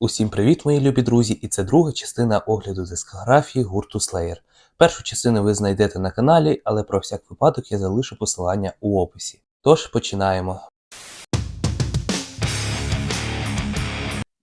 Усім привіт, мої любі друзі, і це друга частина огляду дискографії гурту Slayer. Першу частину ви знайдете на каналі, але про всяк випадок я залишу посилання у описі. Тож починаємо.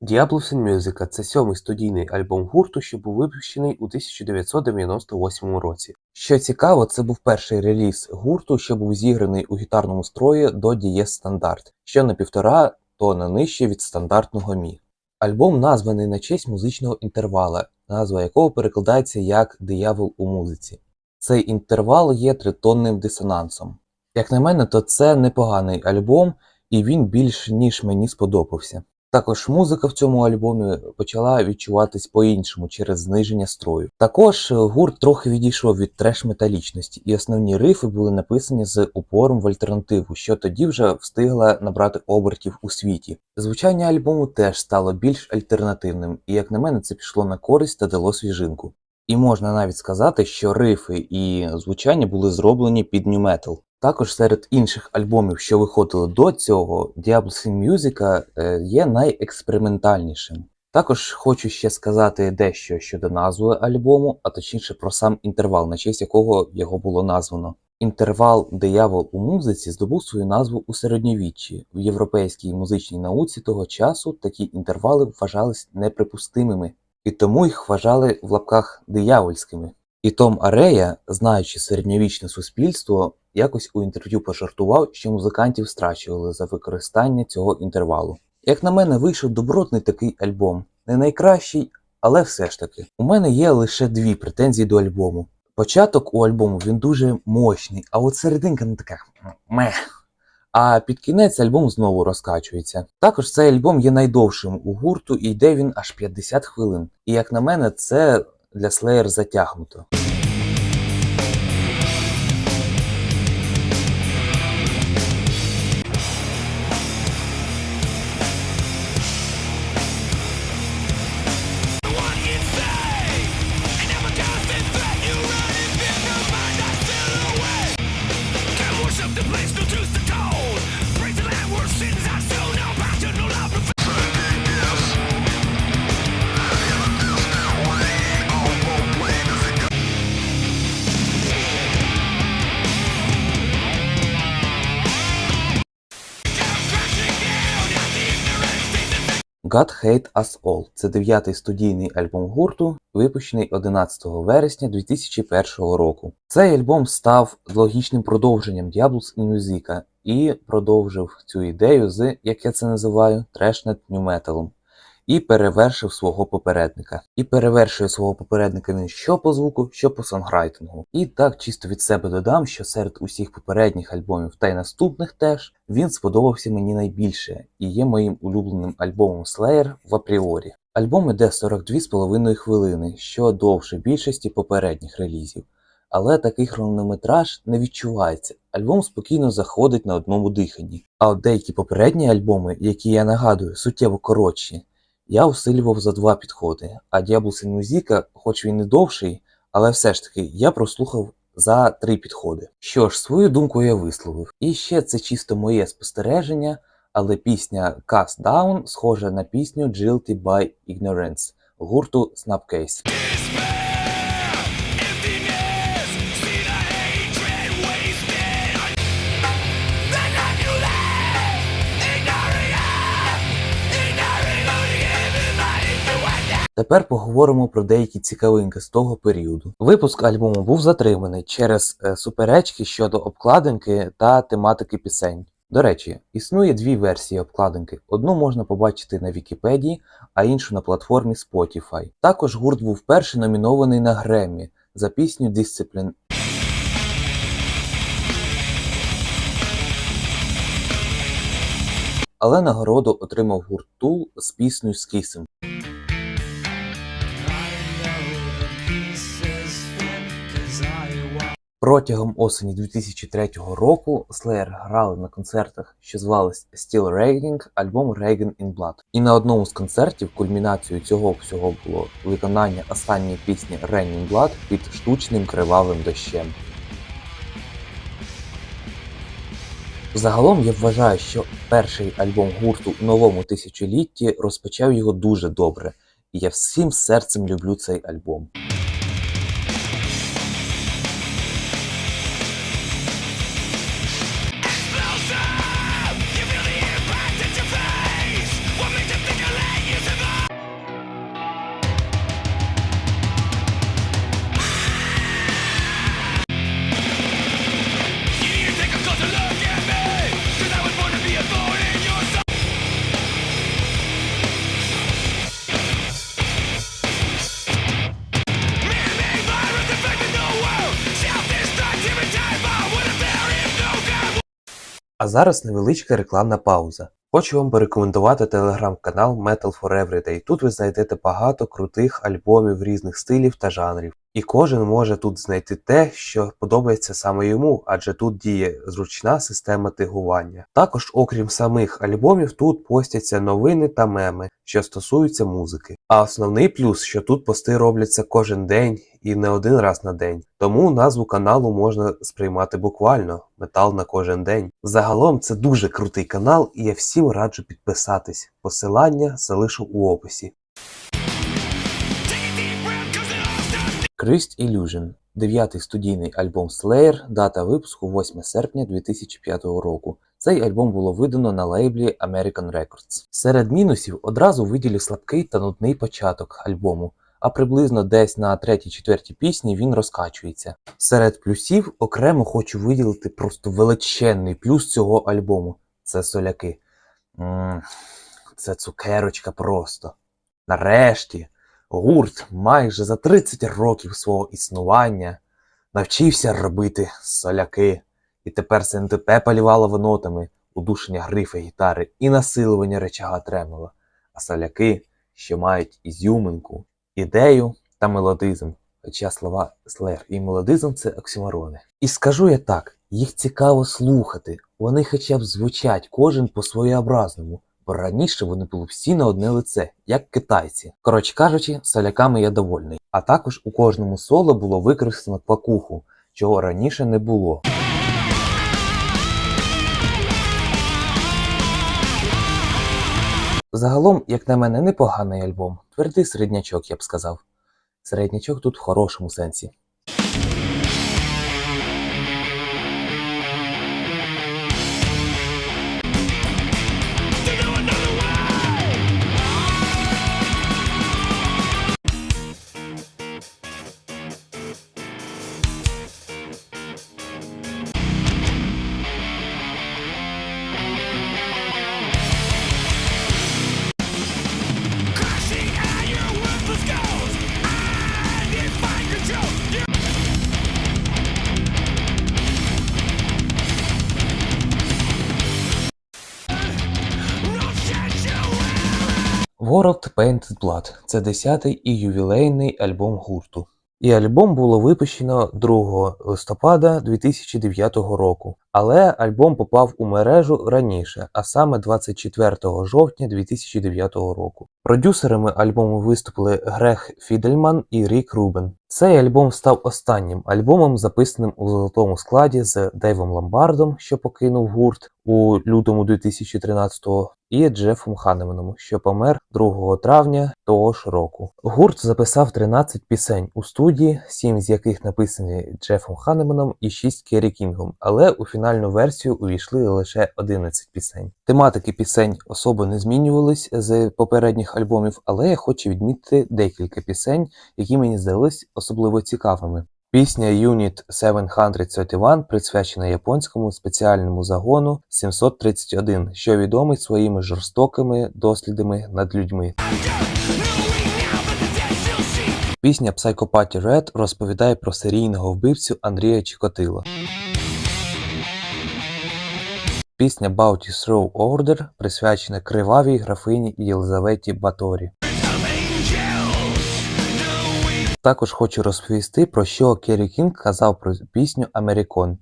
Diablos Musica – це сьомий студійний альбом гурту, що був випущений у 1998 році. Що цікаво, це був перший реліз гурту, що був зіграний у гітарному строї до дієс стандарт, що на півтора тона нижче від стандартного мі. Альбом названий на честь музичного інтервала, назва якого перекладається як Диявол у музиці. Цей інтервал є тритонним дисонансом. Як на мене, то це непоганий альбом, і він більш ніж мені сподобався. Також музика в цьому альбомі почала відчуватись по-іншому через зниження строю. Також е, гурт трохи відійшов від треш-металічності, і основні рифи були написані з упором в альтернативу, що тоді вже встигла набрати обертів у світі. Звучання альбому теж стало більш альтернативним, і як на мене, це пішло на користь та дало свіжинку. І можна навіть сказати, що рифи і звучання були зроблені під нью метал. Також серед інших альбомів, що виходили до цього, Diablo in Musica е, є найекспериментальнішим. Також хочу ще сказати дещо щодо назви альбому, а точніше про сам інтервал, на честь якого його було названо. Інтервал Диявол у музиці здобув свою назву у середньовіччі. В європейській музичній науці того часу такі інтервали вважались неприпустимими, і тому їх вважали в лапках диявольськими. І Том Арея, знаючи середньовічне суспільство, якось у інтерв'ю пожартував, що музикантів страчували за використання цього інтервалу. Як на мене, вийшов добротний такий альбом, не найкращий, але все ж таки. У мене є лише дві претензії до альбому. Початок у альбому він дуже мощний, а от серединка не така мех. А під кінець альбом знову розкачується. Також цей альбом є найдовшим у гурту і йде він аж 50 хвилин. І як на мене, це для Slayer затягнуто. God Hate Us All це дев'ятий студійний альбом гурту, випущений 11 вересня 2001 року. Цей альбом став логічним продовженням Diablos in Musica і продовжив цю ідею з, як я це називаю, трешнет нью металом. І перевершив свого попередника. І перевершує свого попередника він що по звуку, що по сонграйтингу. І так чисто від себе додам, що серед усіх попередніх альбомів та й наступних теж він сподобався мені найбільше і є моїм улюбленим альбомом Slayer в апріорі. Альбом іде 42,5 хвилини, що довше більшості попередніх релізів. Але такий хронометраж не відчувається. Альбом спокійно заходить на одному диханні. А от деякі попередні альбоми, які я нагадую, суттєво коротші, я усилював за два підходи. А діабл Сінмузіка, хоч він і довший, але все ж таки я прослухав за три підходи. Що ж, свою думку я висловив. І ще це чисто моє спостереження, але пісня Cast Down схожа на пісню Guilty by Ignorance гурту Snapcase. Тепер поговоримо про деякі цікавинки з того періоду. Випуск альбому був затриманий через е, суперечки щодо обкладинки та тематики пісень. До речі, існує дві версії обкладинки. Одну можна побачити на Вікіпедії, а іншу на платформі Spotify. Також гурт був перший номінований на Греммі за пісню Discipline. Але нагороду отримав гурт Tool з піснею Schism. Протягом осені 2003 року Slayer грали на концертах, що звались Still Raging, альбом Reagan in Blood. І на одному з концертів кульмінацією цього всього було виконання останньої пісні Rain in Blood під штучним кривавим дощем. Загалом я вважаю, що перший альбом гурту у новому тисячолітті розпочав його дуже добре, і я всім серцем люблю цей альбом. А зараз невеличка рекламна пауза. Хочу вам порекомендувати телеграм-канал Metal for Everyday. Тут ви знайдете багато крутих альбомів різних стилів та жанрів. І кожен може тут знайти те, що подобається саме йому, адже тут діє зручна система тегування. Також, окрім самих альбомів, тут постяться новини та меми, що стосуються музики. А основний плюс, що тут пости робляться кожен день і не один раз на день. Тому назву каналу можна сприймати буквально метал на кожен день. Загалом це дуже крутий канал, і я всім раджу підписатись. Посилання залишу у описі. Cursed Illusion дев'ятий студійний альбом Slayer, дата випуску 8 серпня 2005 року. Цей альбом було видано на лейблі American Records. Серед мінусів одразу виділю слабкий та нудний початок альбому, а приблизно десь на третій-четвертій пісні він розкачується. Серед плюсів окремо хочу виділити просто величезний плюс цього альбому це соляки. м це цукерочка просто. Нарешті гурт майже за 30 років свого існування навчився робити соляки, і тепер СНТП полівало нотами, удушення грифа гітари і насилування речага тремола, а соляки, що мають ізюминку, ідею та мелодизм. Хоча слова слер і мелодизм це оксиморони. І скажу я так: їх цікаво слухати, вони хоча б звучать кожен по своєобразному, бо раніше вони були всі на одне лице, як китайці. Коротше кажучи, соляками я довольний. А також у кожному соло було використано квакуху, чого раніше не було. Загалом, як на мене, непоганий альбом. Твердий середнячок, я б сказав. Середнячок тут в хорошому сенсі. World Painted Blood це 10-й і ювілейний альбом гурту. І альбом було випущено 2 листопада 2009 року, але альбом попав у мережу раніше, а саме 24 жовтня 2009 року. Продюсерами альбому виступили Грег Фідельман і Рік Рубен. Цей альбом став останнім альбомом, записаним у золотому складі з Дейвом Ламбардом, що покинув гурт у лютому 2013-го, і Джефом Ханеменом, що помер 2 травня того ж року. Гурт записав 13 пісень у студії, 7 з яких написані Джефом Ханеменом і 6 Керрі Кінгом, але у фінальну версію увійшли лише 11 пісень. Тематики пісень особо не змінювались з попередніх альбомів, але я хочу відмітити декілька пісень, які мені здались особливо цікавими. Пісня Unit 731 присвячена японському спеціальному загону 731, що відомий своїми жорстокими дослідами над людьми. Пісня Psychopathy Red розповідає про серійного вбивцю Андрія Чикотила. Пісня Bounty Throw Order присвячена кривавій графині Єлизаветі Баторі. Також хочу розповісти, про що Керрі Кінг казав про пісню Америкон.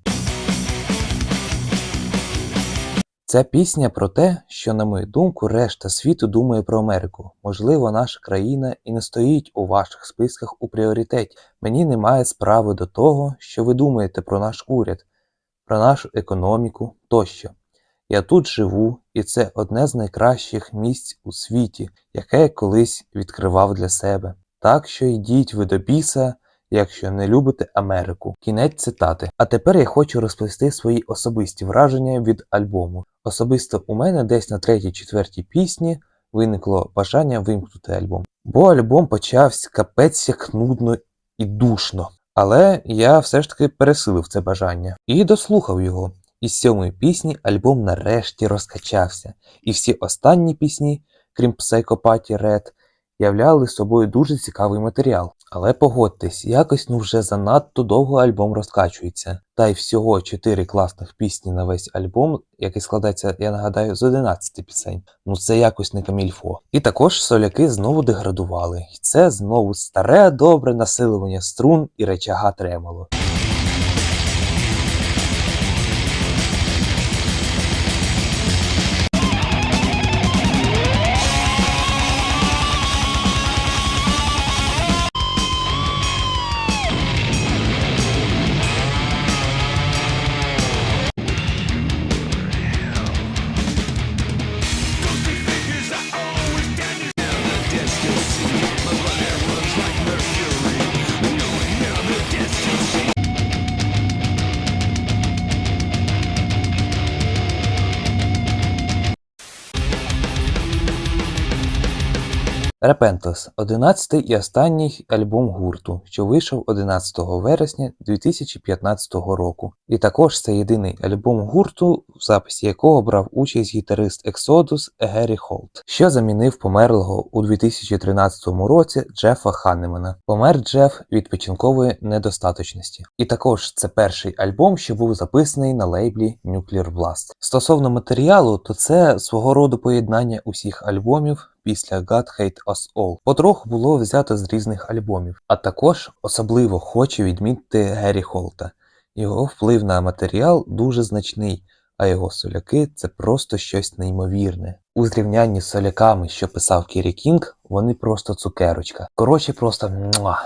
Ця пісня про те, що, на мою думку, решта світу думає про Америку. Можливо, наша країна і не стоїть у ваших списках у пріоритеті. Мені немає справи до того, що ви думаєте про наш уряд, про нашу економіку тощо. Я тут живу, і це одне з найкращих місць у світі, яке я колись відкривав для себе. Так що йдіть ви до біса, якщо не любите Америку. Кінець цитати. А тепер я хочу розповісти свої особисті враження від альбому. Особисто у мене десь на третій-четвертій пісні виникло бажання вимкнути альбом. Бо альбом почався капець як нудно і душно. Але я все ж таки пересилив це бажання і дослухав його. Із сьомої пісні альбом нарешті розкачався, і всі останні пісні, крім Psychopathy Red, являли собою дуже цікавий матеріал. Але погодьтесь, якось ну вже занадто довго альбом розкачується. Та й всього 4 класних пісні на весь альбом, який складається, я нагадаю, з 11 пісень. Ну це якось не камільфо. І також соляки знову деградували. І це знову старе добре насилування струн і речага тремоло. Repentance – 11 і останній альбом гурту, що вийшов 11 вересня 2015 року. І також це єдиний альбом гурту, в записі якого брав участь гітарист Exodus Геррі Холт, що замінив померлого у 2013 році Джефа Ханнемана. Помер Джеф від печінкової недостаточності. І також це перший альбом, що був записаний на лейблі Nuclear Blast. Стосовно матеріалу, то це свого роду поєднання усіх альбомів після God Hate Us All. Потроху було взято з різних альбомів, а також особливо хочу відмітити Геррі Холта. Його вплив на матеріал дуже значний, а його соляки це просто щось неймовірне. У зрівнянні з соляками, що писав Кірі Кінг, вони просто цукерочка. Коротше, просто муа.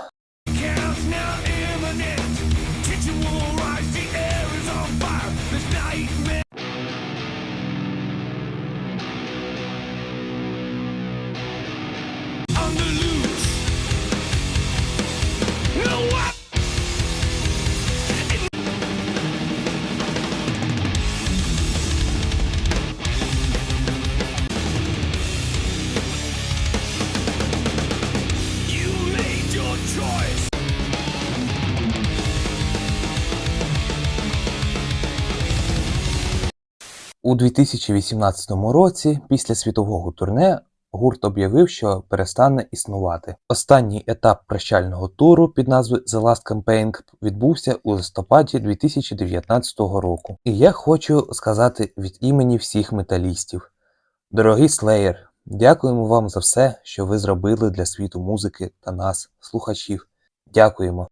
У 2018 році, після світового турне, гурт об'явив, що перестане існувати. Останній етап прощального туру під назвою The Last Campaign відбувся у листопаді 2019 року. І я хочу сказати від імені всіх металістів: дорогий Slayer, дякуємо вам за все, що ви зробили для світу музики та нас, слухачів. Дякуємо.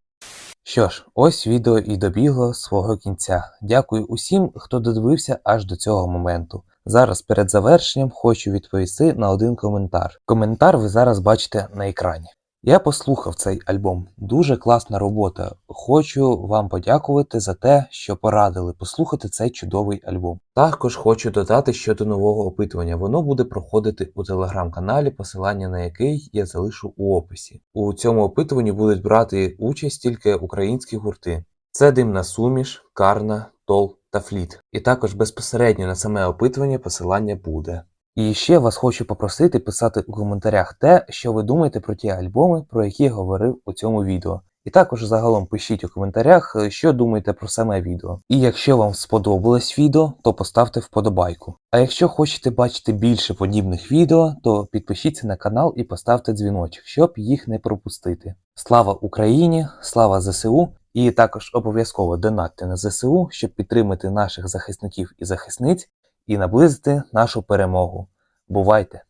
Що ж, ось відео і добігло свого кінця. Дякую усім, хто додивився аж до цього моменту. Зараз перед завершенням хочу відповісти на один коментар. Коментар ви зараз бачите на екрані. Я послухав цей альбом. Дуже класна робота. Хочу вам подякувати за те, що порадили послухати цей чудовий альбом. Також хочу додати щодо нового опитування. Воно буде проходити у телеграм-каналі, посилання на який я залишу у описі. У цьому опитуванні будуть брати участь тільки українські гурти. Це димна суміш, карна, тол та фліт. І також безпосередньо на саме опитування посилання буде. І ще вас хочу попросити писати у коментарях те, що ви думаєте про ті альбоми, про які я говорив у цьому відео. І також загалом пишіть у коментарях, е, що думаєте про саме відео. І якщо вам сподобалось відео, то поставте вподобайку. А якщо хочете бачити більше подібних відео, то підпишіться на канал і поставте дзвіночок, щоб їх не пропустити. Слава Україні! Слава ЗСУ! І також обов'язково донатьте на ЗСУ, щоб підтримати наших захисників і захисниць і наблизити нашу перемогу. Бувайте!